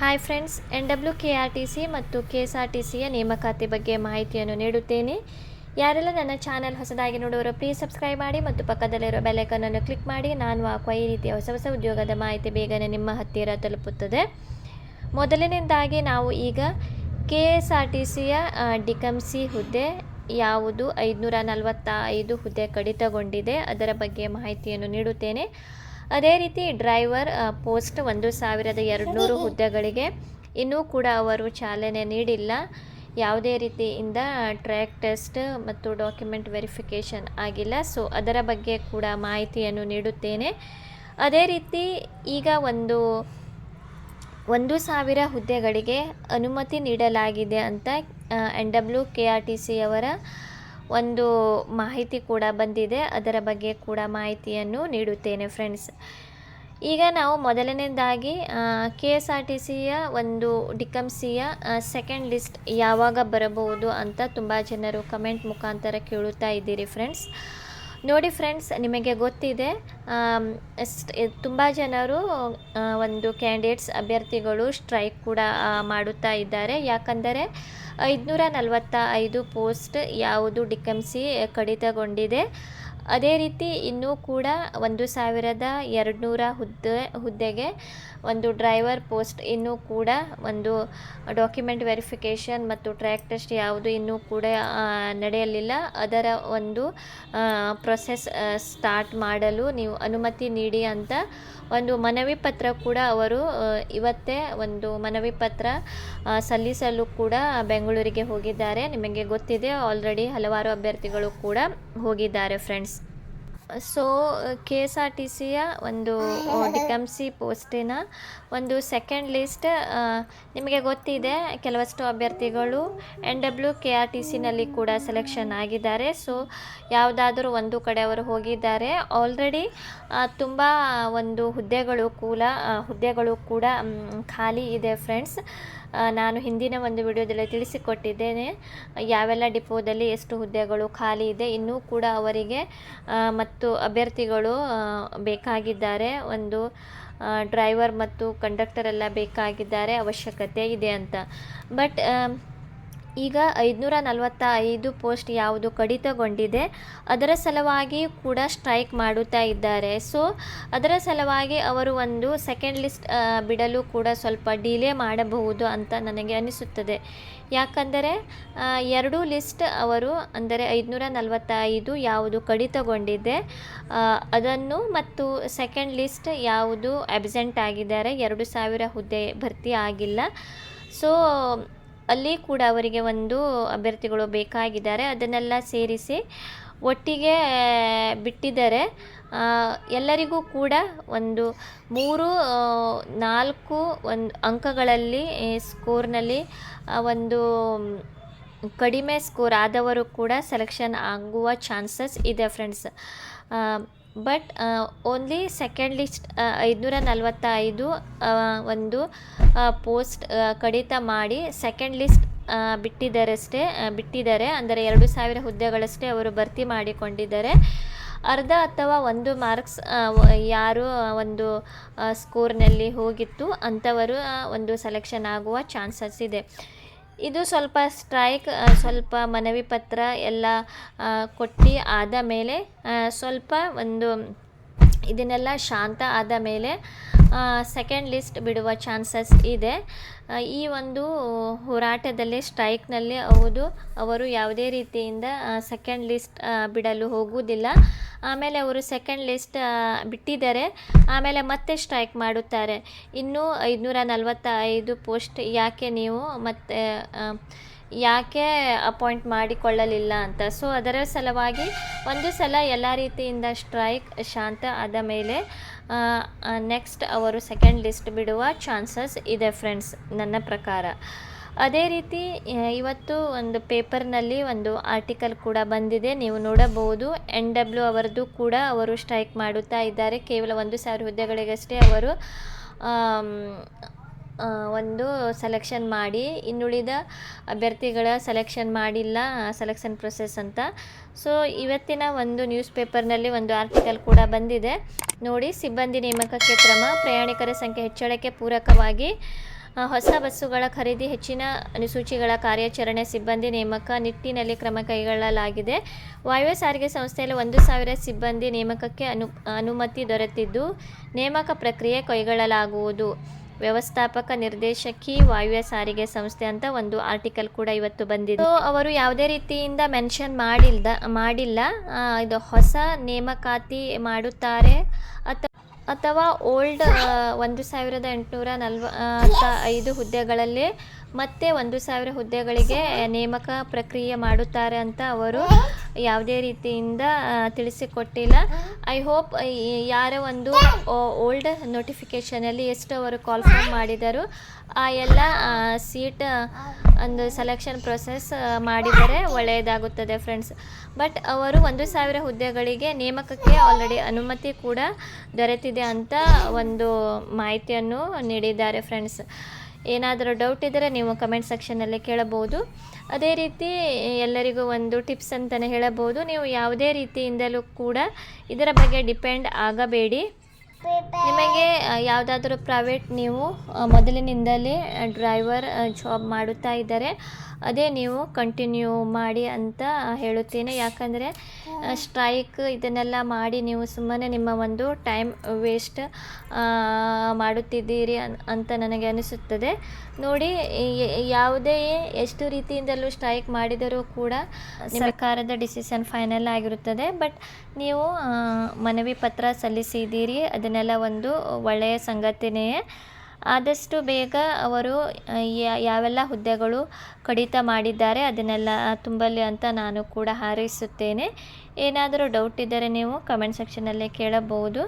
Hi friends N W K R T C ಮತ್ತು K S R T ಸಿಯ ನೇಮಕಾತಿ ಬಗ್ಗೆ ಮಾಹಿತಿಯನ್ನು ನೀಡುತ್ತೇನೆ. ಯಾರೆಲ್ಲ ನನ್ನ ಚಾನಲ್ ಹೊಸದಾಗಿ ನೋಡುವವರು ಪ್ಲೀಸ್ ಸಬ್ಸ್ಕ್ರೈಬ್ ಮಾಡಿ ಮತ್ತು ಪಕ್ಕದಲ್ಲಿರೋ ಬೆಲೆಕನನ್ನು ಕ್ಲಿಕ್ ಮಾಡಿ. ನಾನು ಹಾಕುವ ಈ ರೀತಿಯ ಹೊಸ ಹೊಸ ಉದ್ಯೋಗದ ಮಾಹಿತಿ ಬೇಗನೆ ನಿಮ್ಮ ಹತ್ತಿರ ತಲುಪುತ್ತದೆ. ಮೊದಲನೇದಾಗಿ ನಾವು ಈಗ ಕೆ ಎಸ್ ಆರ್ ಟಿ ಸಿಯ ಡಿಕಮ್ಸಿ ಹುದ್ದೆ, ಯಾವುದು ಐದುನೂರ ನಲವತ್ತ ಐದು ಹುದ್ದೆ ಕಡಿತಗೊಂಡಿದೆ. ಅದರ ಬಗ್ಗೆ ಮಾಹಿತಿಯನ್ನು ನೀಡುತ್ತೇನೆ. ಅದೇ ರೀತಿ ಡ್ರೈವರ್ ಪೋಸ್ಟ್ ಒಂದು ಸಾವಿರದ ಎರಡುನೂರು ಹುದ್ದೆಗಳಿಗೆ ಇನ್ನೂ ಕೂಡ ಅವರು ಚಾಲನೆ ನೀಡಿಲ್ಲ. ಯಾವುದೇ ರೀತಿಯಿಂದ ಟ್ರ್ಯಾಕ್ ಟೆಸ್ಟ್ ಮತ್ತು ಡಾಕ್ಯುಮೆಂಟ್ ವೆರಿಫಿಕೇಷನ್ ಆಗಿಲ್ಲ. ಸೊ, ಅದರ ಬಗ್ಗೆ ಕೂಡ ಮಾಹಿತಿಯನ್ನು ನೀಡುತ್ತೇನೆ. ಅದೇ ರೀತಿ ಈಗ ಒಂದು ಒಂದು ಸಾವಿರ ಹುದ್ದೆಗಳಿಗೆ ಅನುಮತಿ ನೀಡಲಾಗಿದೆ ಅಂತ N W K R T C ಅವರ ಒಂದು ಮಾಹಿತಿ ಕೂಡ ಬಂದಿದೆ. ಅದರ ಬಗ್ಗೆ ಕೂಡ ಮಾಹಿತಿಯನ್ನು ನೀಡುತ್ತೇನೆ ಫ್ರೆಂಡ್ಸ್ ಈಗ ನಾವು ಮೊದಲನೇದಾಗಿ ಕೆ ಎಸ್ ಆರ್ ಟಿ ಸಿಯ ಒಂದು ಡಿಕಮ್ಸಿಯ ಸೆಕೆಂಡ್ ಲಿಸ್ಟ್ ಯಾವಾಗ ಬರಬಹುದು ಅಂತ ತುಂಬ ಜನರು ಕಮೆಂಟ್ ಮುಖಾಂತರ ಕೇಳುತ್ತಾ ಇದ್ದೀರಿ ಫ್ರೆಂಡ್ಸ್ ನೋಡಿ ಫ್ರೆಂಡ್ಸ್, ನಿಮಗೆ ಗೊತ್ತಿದೆ ತುಂಬ ಜನರು ಒಂದು ಕ್ಯಾಂಡಿಡೇಟ್ಸ್ ಅಭ್ಯರ್ಥಿಗಳು ಸ್ಟ್ರೈಕ್ ಕೂಡ ಮಾಡುತ್ತಾ ಇದ್ದಾರೆ. ಯಾಕಂದರೆ, ಐದುನೂರ ನಲವತ್ತ ಐದು ಪೋಸ್ಟ್ ಯಾವುದು ಡಿಕಮ್ಸಿ ಕಡಿತಗೊಂಡಿದೆ. ಅದೇ ರೀತಿ ಇನ್ನೂ ಕೂಡ ಒಂದು ಸಾವಿರದ ಎರಡುನೂರ ಹುದ್ದೆ, ಹುದ್ದೆಗೆ ಒಂದು ಡ್ರೈವರ್ ಪೋಸ್ಟ್ ಇನ್ನೂ ಕೂಡ ಒಂದು ಡಾಕ್ಯುಮೆಂಟ್ ವೆರಿಫಿಕೇಷನ್ ಮತ್ತು ಟ್ರ್ಯಾಕ್ ಟೆಸ್ಟ್ ಯಾವುದು ಇನ್ನೂ ಕೂಡ ನಡೆಯಲಿಲ್ಲ. ಅದರ ಒಂದು ಪ್ರೊಸೆಸ್ ಸ್ಟಾರ್ಟ್ ಮಾಡಲು ನೀವು ಅನುಮತಿ ನೀಡಿ ಅಂತ ಒಂದು ಮನವಿ ಪತ್ರ ಕೂಡ ಅವರು ಇವತ್ತೇ ಒಂದು ಮನವಿ ಪತ್ರ ಸಲ್ಲಿಸಲು ಕೂಡ ಬೆಂಗಳೂರಿಗೆ ಹೋಗಿದ್ದಾರೆ. ನಿಮಗೆ ಗೊತ್ತಿದೆ, ಆಲ್ರೆಡಿ ಹಲವಾರು ಅಭ್ಯರ್ಥಿಗಳು ಕೂಡ ಹೋಗಿದ್ದಾರೆ, friends. So K S R T ಸಿಯ ಒಂದು ಡಿಕಮ್ಸಿ ಪೋಸ್ಟಿನ ಒಂದು ಸೆಕೆಂಡ್ ಲಿಸ್ಟ್ ನಿಮಗೆ ಗೊತ್ತಿದೆ ಕೆಲವಷ್ಟು ಅಭ್ಯರ್ಥಿಗಳು N W K R T ಸಿನಲ್ಲಿ ಕೂಡ ಸೆಲೆಕ್ಷನ್ ಆಗಿದ್ದಾರೆ. ಸೊ ಯಾವುದಾದ್ರೂ ಒಂದು ಕಡೆ ಅವರು ಹೋಗಿದ್ದಾರೆ. ಆಲ್ರೆಡಿ ತುಂಬ ಒಂದು ಹುದ್ದೆಗಳು ಕೂಡ ಹುದ್ದೆಗಳು ಕೂಡ ಖಾಲಿ ಇದೆ ಫ್ರೆಂಡ್ಸ್ ನಾನು ಹಿಂದಿನ ಒಂದು ವಿಡಿಯೋದಲ್ಲಿ ತಿಳಿಸಿಕೊಟ್ಟಿದ್ದೇನೆ, ಯಾವೆಲ್ಲ ಡಿಪೋದಲ್ಲಿ ಎಷ್ಟು ಹುದ್ದೆಗಳು ಖಾಲಿ ಇದೆ, ಇನ್ನೂ ಕೂಡ ಅವರಿಗೆ ಮತ್ತು ಅಭ್ಯರ್ಥಿಗಳು ಬೇಕಾಗಿದ್ದಾರೆ, ಒಂದು ಡ್ರೈವರ್ ಮತ್ತು ಕಂಡಕ್ಟರ್ ಎಲ್ಲ ಬೇಕಾಗಿದ್ದಾರೆ ಅವಶ್ಯಕತೆ ಇದೆ ಅಂತ. ಬಟ್ ಈಗ ಐದುನೂರ ನಲವತ್ತ ಐದು ಪೋಸ್ಟ್ ಯಾವುದು ಕಡಿತಗೊಂಡಿದೆ. ಅದರ ಸಲುವಾಗಿ ಕೂಡ ಸ್ಟ್ರೈಕ್ ಮಾಡುತ್ತಾ ಇದ್ದಾರೆ. ಸೊ, ಅದರ ಸಲುವಾಗಿ ಅವರು ಒಂದು ಸೆಕೆಂಡ್ ಲಿಸ್ಟ್ ಬಿಡಲು ಕೂಡ ಸ್ವಲ್ಪ ಡಿಲೇ ಮಾಡಬಹುದು ಅಂತ ನನಗೆ ಅನಿಸುತ್ತದೆ. ಯಾಕಂದರೆ ಎರಡು ಲಿಸ್ಟ್ ಅವರು ಅಂದರೆ ಐದುನೂರ ನಲವತ್ತ ಐದು ಯಾವುದು ಕಡಿತಗೊಂಡಿದೆ. ಅದನ್ನು ಮತ್ತು ಸೆಕೆಂಡ್ ಲಿಸ್ಟ್ ಯಾವುದು ಅಬ್ಸೆಂಟ್ ಆಗಿದ್ದಾರೆ. ಎರಡು ಸಾವಿರ ಹುದ್ದೆ ಭರ್ತಿ ಆಗಿಲ್ಲ. ಸೊ ಅಲ್ಲಿ ಕೂಡ ಅವರಿಗೆ ಒಂದು ಅಭ್ಯರ್ಥಿಗಳು ಬೇಕಾಗಿದ್ದಾರೆ. ಅದನ್ನೆಲ್ಲ ಸೇರಿಸಿ ಒಟ್ಟಿಗೆ ಬಿಟ್ಟಿದ್ದಾರೆ. ಎಲ್ಲರಿಗೂ ಕೂಡ ಒಂದು ಮೂರು ನಾಲ್ಕು ಒಂದು ಅಂಕಗಳಲ್ಲಿ ಸ್ಕೋರ್ನಲ್ಲಿ ಒಂದು ಕಡಿಮೆ ಸ್ಕೋರ್ ಆದವರು ಕೂಡ ಸೆಲೆಕ್ಷನ್ ಆಗುವ ಚಾನ್ಸಸ್ ಇದೆ friends. But only second list ಐದುನೂರ ನಲವತ್ತ ಐದು ಒಂದು ಪೋಸ್ಟ್ ಕಡಿತ ಮಾಡಿ ಸೆಕೆಂಡ್ ಲಿಸ್ಟ್ ಬಿಟ್ಟಿದ್ದಾರಷ್ಟೇ ಬಿಟ್ಟಿದ್ದಾರೆ. ಅಂದರೆ ಎರಡು ಸಾವಿರ ಹುದ್ದೆಗಳಷ್ಟೇ ಅವರು ಭರ್ತಿ ಮಾಡಿಕೊಂಡಿದ್ದಾರೆ. ಅರ್ಧ ಅಥವಾ ಒಂದು ಮಾರ್ಕ್ಸ್ ಯಾರು ಒಂದು ಸ್ಕೋರ್ನಲ್ಲಿ ಹೋಗಿತ್ತು, ಅಂಥವರು ಒಂದು ಸೆಲೆಕ್ಷನ್ ಆಗುವ ಚಾನ್ಸಸ್ ಇದೆ. ಇದು ಸ್ವಲ್ಪ ಸ್ಟ್ರೈಕ್ ಸ್ವಲ್ಪ ಮನವಿ ಪತ್ರ ಎಲ್ಲ ಕೊಟ್ಟು ಆದ ಮೇಲೆ ಸ್ವಲ್ಪ ಒಂದು ಇದನ್ನೆಲ್ಲ ಶಾಂತ ಆದ ಮೇಲೆ ಸೆಕೆಂಡ್ ಲಿಸ್ಟ್ ಬಿಡುವ ಚಾನ್ಸಸ್ ಇದೆ. ಈ ಒಂದು ಹೋರಾಟದಲ್ಲಿ ಸ್ಟ್ರೈಕ್ನಲ್ಲಿ ಹೌದು, ಅವರು ಯಾವುದೇ ರೀತಿಯಿಂದ ಸೆಕೆಂಡ್ ಲಿಸ್ಟ್ ಬಿಡಲು ಹೋಗುವುದಿಲ್ಲ. ಆಮೇಲೆ ಅವರು ಸೆಕೆಂಡ್ ಲಿಸ್ಟ್ ಬಿಟ್ಟಿದ್ದಾರೆ. ಆಮೇಲೆ ಮತ್ತೆ ಸ್ಟ್ರೈಕ್ ಮಾಡುತ್ತಾರೆ. ಇನ್ನೂ ಐದುನೂರ ನಲವತ್ತೈದು ಪೋಸ್ಟ್ ಯಾಕೆ ನೀವು ಮತ್ತೆ ಯಾಕೆ ಅಪಾಯಿಂಟ್ ಮಾಡಿಕೊಳ್ಳಲಿಲ್ಲ ಅಂತ. ಸೊ ಅದರ ಸಲುವಾಗಿ ಒಂದು ಸಲ ಎಲ್ಲ ರೀತಿಯಿಂದ ಸ್ಟ್ರೈಕ್ ಶಾಂತ ಆದ ಮೇಲೆ ನೆಕ್ಸ್ಟ್ ಅವರು ಸೆಕೆಂಡ್ ಲಿಸ್ಟ್ ಬಿಡುವ ಚಾನ್ಸಸ್ ಇದೆ ಫ್ರೆಂಡ್ಸ್ ನನ್ನ ಪ್ರಕಾರ. ಅದೇ ರೀತಿ ಇವತ್ತು ಒಂದು ಪೇಪರ್ನಲ್ಲಿ ಒಂದು ಆರ್ಟಿಕಲ್ ಕೂಡ ಬಂದಿದೆ, ನೀವು ನೋಡಬಹುದು. ಎನ್ ಡಬ್ಲ್ಯೂ ಅವರದ್ದು ಕೂಡ ಅವರು ಸ್ಟ್ರೈಕ್ ಮಾಡುತ್ತಾ ಇದ್ದಾರೆ. ಕೇವಲ ಒಂದು ಸಾವಿರ ಹುದ್ದೆಗಳಿಗಷ್ಟೇ ಅವರು ಒಂದು ಸೆಲೆಕ್ಷನ್ ಮಾಡಿ, ಇನ್ನುಳಿದ ಅಭ್ಯರ್ಥಿಗಳ ಸೆಲೆಕ್ಷನ್ ಮಾಡಿಲ್ಲ, ಸೆಲೆಕ್ಷನ್ ಪ್ರೊಸೆಸ್ ಅಂತ. ಸೊ, ಇವತ್ತಿನ ಒಂದು ನ್ಯೂಸ್ ಪೇಪರ್ನಲ್ಲಿ ಒಂದು ಆರ್ಟಿಕಲ್ ಕೂಡ ಬಂದಿದೆ. ನೋಡಿ, ಸಿಬ್ಬಂದಿ ನೇಮಕಕ್ಕೆ ಕ್ರಮ, ಪ್ರಯಾಣಿಕರ ಸಂಖ್ಯೆ ಹೆಚ್ಚಳಕ್ಕೆ ಪೂರಕವಾಗಿ ಹೊಸ ಬಸ್ಸುಗಳ ಖರೀದಿ, ಹೆಚ್ಚಿನ ಅನುಸೂಚಿಗಳ ಕಾರ್ಯಾಚರಣೆ, ಸಿಬ್ಬಂದಿ ನೇಮಕ, ನಿಟ್ಟಿನಲ್ಲಿ ಕ್ರಮ ಕೈಗೊಳ್ಳಲಾಗಿದೆ. ವಾಯುವ್ಯ ಸಾರಿಗೆ ಸಂಸ್ಥೆಯಲ್ಲಿ ಒಂದು ಸಾವಿರ ಸಿಬ್ಬಂದಿ ನೇಮಕಕ್ಕೆ ಅನು, ಅನುಮತಿ ದೊರೆತಿದ್ದು, ನೇಮಕ ಪ್ರಕ್ರಿಯೆ ಕೈಗೊಳ್ಳಲಾಗುವುದು. ವ್ಯವಸ್ಥಾಪಕ ನಿರ್ದೇಶಕಿ ವಾಯುವ್ಯ ಸಾರಿಗೆ ಸಂಸ್ಥೆ ಅಂತ ಒಂದು ಆರ್ಟಿಕಲ್ ಕೂಡ ಇವತ್ತು ಬಂದಿದೆ. ಅವರು ಯಾವುದೇ ರೀತಿಯಿಂದ ಮೆನ್ಷನ್ ಮಾಡಿಲ್ದ, ಮಾಡಿಲ್ಲ. ಇದು ಹೊಸ ನೇಮಕಾತಿ ಮಾಡುತ್ತಾರೆ ಅಥವಾ ಅಥವಾ ಓಲ್ಡ್ ಒಂದು ಸಾವಿರದ ಎಂಟುನೂರ ನಲ್ವತ್ತ ಐದು ಹುದ್ದೆಗಳಲ್ಲಿ ಮತ್ತೆ ಒಂದು ಸಾವಿರ ಹುದ್ದೆಗಳಿಗೆ ನೇಮಕ ಪ್ರಕ್ರಿಯೆ ಮಾಡುತ್ತಾರೆ ಅಂತ ಅವರು ಯಾವುದೇ ರೀತಿಯಿಂದ ತಿಳಿಸಿಕೊಟ್ಟಿಲ್ಲ. ಐ ಹೋಪ್ ಯಾರ ಒಂದು ಓಲ್ಡ್ ನೋಟಿಫಿಕೇಷನಲ್ಲಿ ಎಷ್ಟು ಅವರು ಕಾಲ್ ಫಾರ್ಮ್ ಮಾಡಿದರು, ಆ ಎಲ್ಲ ಸೀಟ್ ಒಂದು ಸೆಲೆಕ್ಷನ್ ಪ್ರೊಸೆಸ್ ಮಾಡಿದರೆ ಒಳ್ಳೆಯದಾಗುತ್ತದೆ ಫ್ರೆಂಡ್ಸ್ ಬಟ್ ಅವರು ಒಂದು ಸಾವಿರ ಹುದ್ದೆಗಳಿಗೆ ನೇಮಕಕ್ಕೆ ಆಲ್ರೆಡಿ ಅನುಮತಿ ಕೂಡ ದೊರೆತಿದೆ ಅಂತ ಒಂದು ಮಾಹಿತಿಯನ್ನು ನೀಡಿದ್ದಾರೆ ಫ್ರೆಂಡ್ಸ್ ಏನಾದರೂ ಡೌಟ್ ಇದ್ದರೆ ನೀವು ಕಮೆಂಟ್ ಸೆಕ್ಷನಲ್ಲಿ ಕೇಳಬಹುದು. ಅದೇ ರೀತಿ ಎಲ್ಲರಿಗೂ ಒಂದು ಟಿಪ್ಸ್ ಅಂತಲೇ ಹೇಳಬಹುದು. ನೀವು ಯಾವುದೇ ರೀತಿಯಿಂದಲೂ ಕೂಡ ಇದರ ಬಗ್ಗೆ ಡಿಪೆಂಡ್ ಆಗಬೇಡಿ. ನಿಮಗೆ ಯಾವುದಾದ್ರೂ ಪ್ರೈವೇಟ್ ನೀವು ಮೊದಲಿನಿಂದಲೇ ಡ್ರೈವರ್ ಜಾಬ್ ಮಾಡುತ್ತಾ ಇದ್ದರೆ ಅದೇ ನೀವು ಕಂಟಿನ್ಯೂ ಮಾಡಿ ಅಂತ ಹೇಳುತ್ತೇನೆ. ಯಾಕಂದರೆ ಸ್ಟ್ರೈಕ್ ಇದನ್ನೆಲ್ಲ ಮಾಡಿ ನೀವು ಸುಮ್ಮನೆ ನಿಮ್ಮ ಒಂದು ಟೈಮ್ ವೇಸ್ಟ್ ಮಾಡುತ್ತಿದ್ದೀರಿ ಅಂತ ನನಗೆ ಅನಿಸುತ್ತದೆ. ನೋಡಿ ಯಾವುದೇ ಎಷ್ಟು ರೀತಿಯಿಂದಲೂ ಸ್ಟ್ರೈಕ್ ಮಾಡಿದರೂ ಕೂಡ ಸರ್ಕಾರದ ಡಿಸಿಷನ್ ಫೈನಲ್ ಆಗಿರುತ್ತದೆ. ಬಟ್ ನೀವು ಮನವಿ ಪತ್ರ ಸಲ್ಲಿಸಿದ್ದೀರಿ. ಅದನ್ನೆಲ್ಲ ಒಂದು ಒಳ್ಳೆಯ ಸಂಗತಿನೇ ಆದಷ್ಟು ಬೇಗ ಅವರು ಯಾವೆಲ್ಲ ಹುದ್ದೆಗಳು ಕಡಿತ ಮಾಡಿದ್ದಾರೆ ಅದನ್ನೆಲ್ಲ ತುಂಬಲಿ ಅಂತ ನಾನು ಕೂಡ ಹಾರೈಸುತ್ತೇನೆ. ಏನಾದರೂ ಡೌಟ್ ಇದ್ದರೆ ನೀವು ಕಮೆಂಟ್ ಸೆಕ್ಷನಲ್ಲೇ ಕೇಳಬಹುದು.